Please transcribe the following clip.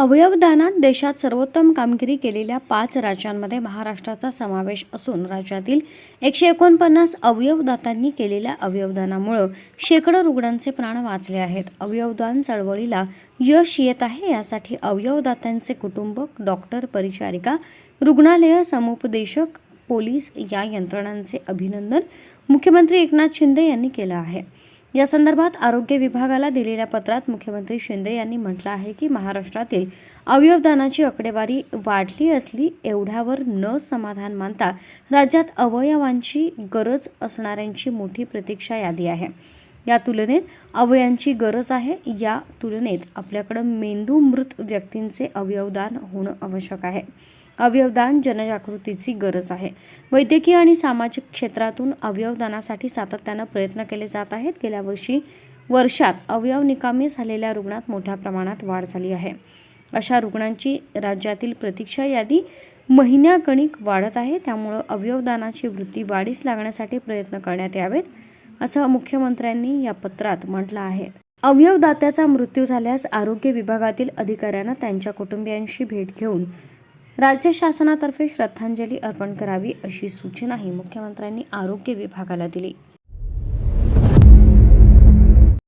अवयवदानात देशात सर्वोत्तम कामगिरी केलेल्या पाच राज्यांमध्ये महाराष्ट्राचा समावेश असून राज्यातील एकशे एकोणपन्नास अवयवदात्यांनी केलेल्या अवयवदानामुळं शेकडो रुग्णांचे प्राण वाचले आहेत. अवयवदान चळवळीला यश येत आहे यासाठी अवयवदात्यांचे कुटुंब डॉक्टर परिचारिका रुग्णालय समुपदेशक पोलीस या यंत्रणांचे अभिनंदन मुख्यमंत्री एकनाथ शिंदे यांनी केलं आहे. या संदर्भात आरोग्य विभागाला दिलेल्या पत्रात मुख्यमंत्री शिंदे यांनी म्हटलं आहे की महाराष्ट्रातील अवयवदानाची आकडेवारी वाढली असली एवढ्यावर न समाधान मानता राज्यात अवयवांची गरज असणाऱ्यांची मोठी प्रतीक्षा यादी आहे. या तुलनेत अवयांची गरज आहे. या तुलनेत आपल्याकडं मेंदू मृत व्यक्तींचे अवयवदान होणं आवश्यक आहे. अवयवदान जनजागृतीची गरज आहे. वैद्यकीय आणि सामाजिक क्षेत्रातून अवयवदानासाठी सातत्यानं प्रयत्न केले जात आहेत. गेल्या वर्षी वर्षात अवयव निकामी झालेल्या रुग्णात मोठ्या प्रमाणात वाढ झाली आहे. अशा रुग्णांची राज्यातील प्रतीक्षा यादी महिन्यागणिक वाढत आहे. त्यामुळं अवयवदानाची वृत्ती वाढीस लागण्यासाठी प्रयत्न करण्यात यावेत. असं मुख्यमंत्र्यांनी या पत्रात म्हटलं आहे. अवयवदात्याचा मृत्यू झाल्यास आरोग्य विभागातील अधिकाऱ्यांना त्यांच्या कुटुंबियांशी भेट घेऊन राज्य शासनातर्फे श्रद्धांजली अर्पण करावी अशी सूचनाही मुख्यमंत्र्यांनी आरोग्य विभागाला दिली.